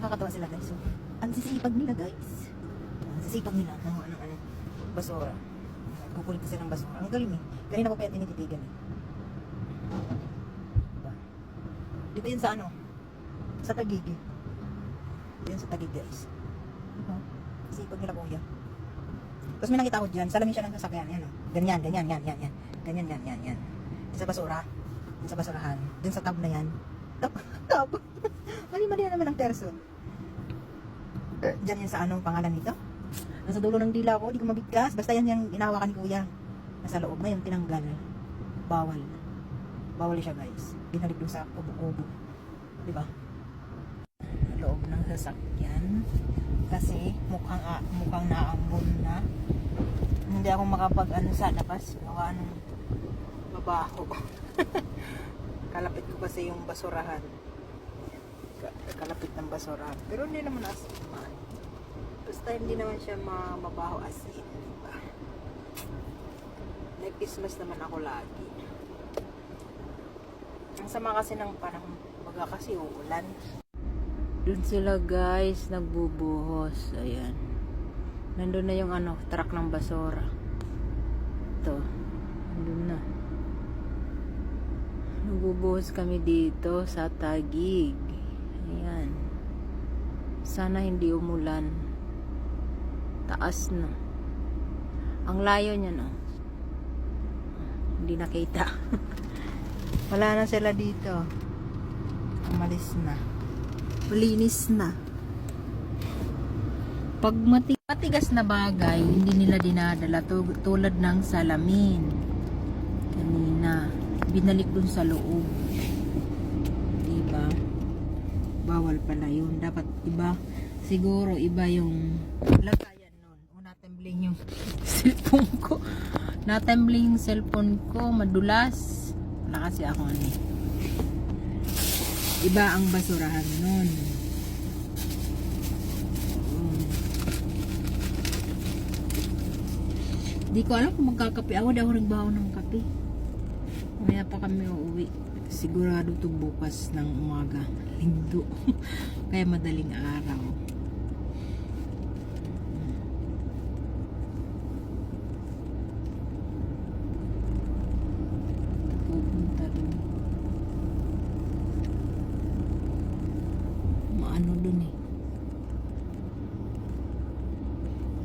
Nakakatawa sila guys. So, ang sisipag nila guys. Ang sisipag nila ng ano, ano, basura. Kukulit kasi ng basura. Ang galing eh. Kanina ko pa yan tinititigan eh. Diba? Dito yun sa ano? Sa tagig eh. Yun sa tagig guys. Diba? Sisipag nila kuya. Tapos may nakita ko dyan, salamin siya ng sasakyan. Yan, oh. Ganyan, ganyan, yan, yan, yan. Ganyan, yan, yan, yan. Sa basura. Sa basurahan. Dun sa tab na yan. Tab, tab. Mali-mali na naman ang terso. Diyan yan sa anong pangalan nito? Nasa dulo ng dila ko, di ko mabigkas. Basta yan yung inawakan ni kuya. Nasa loob. Ngayon, tinanggal. Bawal. Bawal siya guys. Binalik dun sa kubo-kubo. Di ba? Loob ng sasakyan. Kasi mukhang, ah, mukhang naambon na. Hindi ako makapag ano sa labas. Baka anong mabaho. Kalapit ko kasi yung basurahan. Ka- Kalapit ng basurahan. Pero hindi naman as man. Basta hindi naman siya ma mabaho as in. Diba? Nag-Christmas naman ako lagi. Ang sama kasi ng panahon. Baga kasi uulan. Doon sila guys, nagbubuhos. Ayan. Nandun na yung ano, truck ng basura. Ito. Nandun na. Nagbubuhos kami dito sa Tagig. Sana hindi umulan. Taas na. Ang layo niya no. Hindi nakita. Wala na sila dito. Umalis na. Malinis na. Pag mati matigas na bagay, hindi nila dinadala tu- tulad ng salamin. Kanina, binalik dun sa loob. Diba? Bawal pala yun. Dapat iba. Siguro iba yung lagayan nun. O natembling yung cellphone ko. Natembling yung cellphone ko. Madulas. Wala kasi ako ano eh. Iba ang basurahan nun. Di ko alam kung magkakape ako. Di ako nagbaho ng kape. Mamaya pa kami uuwi. Sigurado to bukas ng umaga. Linggo. Kaya madaling araw. Pupunta dun. Maano dun eh.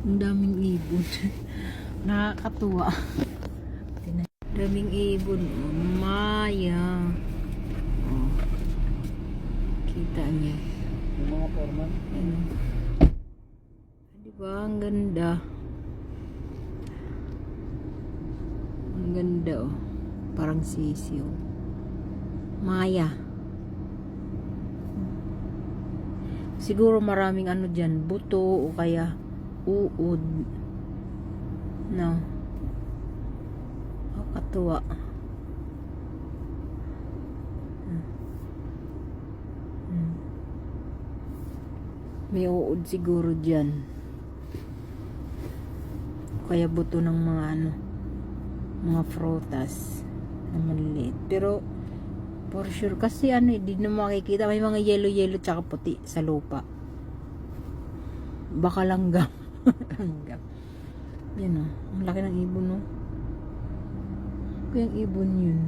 Ang daming ibon. Nakakatuwa. Daming ibon. Oh, Maya. Oh. Kita niya. Yung mga foreman. Ayun. Di ba? Ang ganda. Ang ganda oh. Parang sisiw. Maya. Siguro maraming ano dyan. Buto o kaya uod. No. Nakakatuwa. Hmm. Hmm. May uod siguro dyan. Kaya buto ng mga ano, mga frutas na maliliit. Pero, for sure, kasi ano, hindi na makikita. May mga yellow-yellow tsaka puti sa lupa. Baka langgam. langgam. Yan o. Ang laki ng ibon o. Kaya yung ibon yun.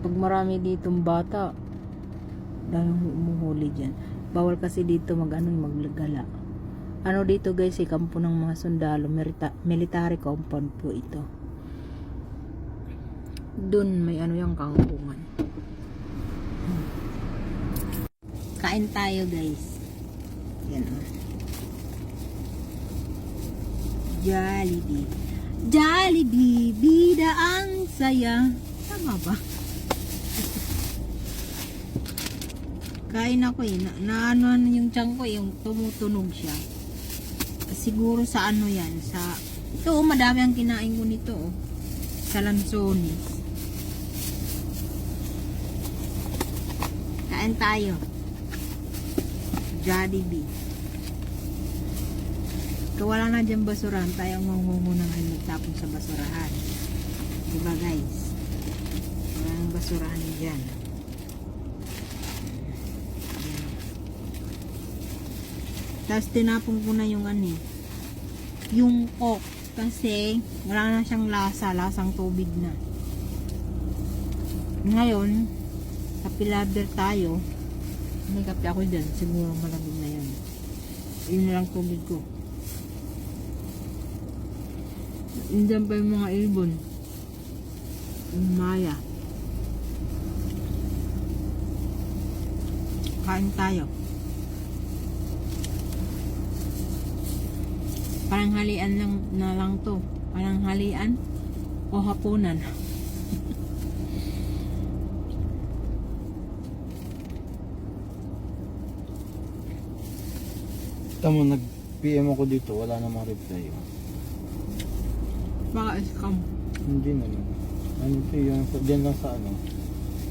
Pag marami ditong bata, dahil umuhuli dyan. Bawal kasi dito mag ano, maglagala. Ano dito guys, eh, kampo ng mga sundalo, milita- military compound po ito. Doon may ano yung kangkungan. Kain tayo guys. Yan o. Jollibee. Jollibee, bida ang saya. Tama ba? Kain ako eh. Na, na yung tiyan ko eh, yung tumutunog siya. Siguro sa ano yan, sa... Ito oh, madami ang kinain ko nito oh. Sa Lanzones. Kain tayo. Jollibee. Kung wala na dyan basurahan, tayo ang mangungo ng ano tapon sa basurahan. Diba guys? Walang basurahan niyo dyan. Ayan. Tapos tinapon ko na yung ano eh, yung coke. Kasi wala na siyang lasa, lasang tubig na. Ngayon, sa pilaber tayo, may kape ako dyan, siguro malamig na. Yun na lang tubig ko. Indiyan pa yung mga ibon. Yung maya. Kain tayo. Parang halian lang na lang to. Parang halian o hapunan. Tamo, nag-PM ako dito, wala namang reply. oh. Baka scam. Hindi naman. Ano ito yung, sa, dyan lang sa ano,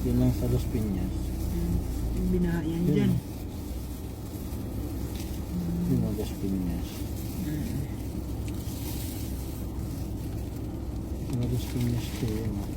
dyan lang sa Los Piñas. Mm, Yung binahayan Yun. dyan. Yun ang Los Piñas. Mm. Yung Los Piñas to yun.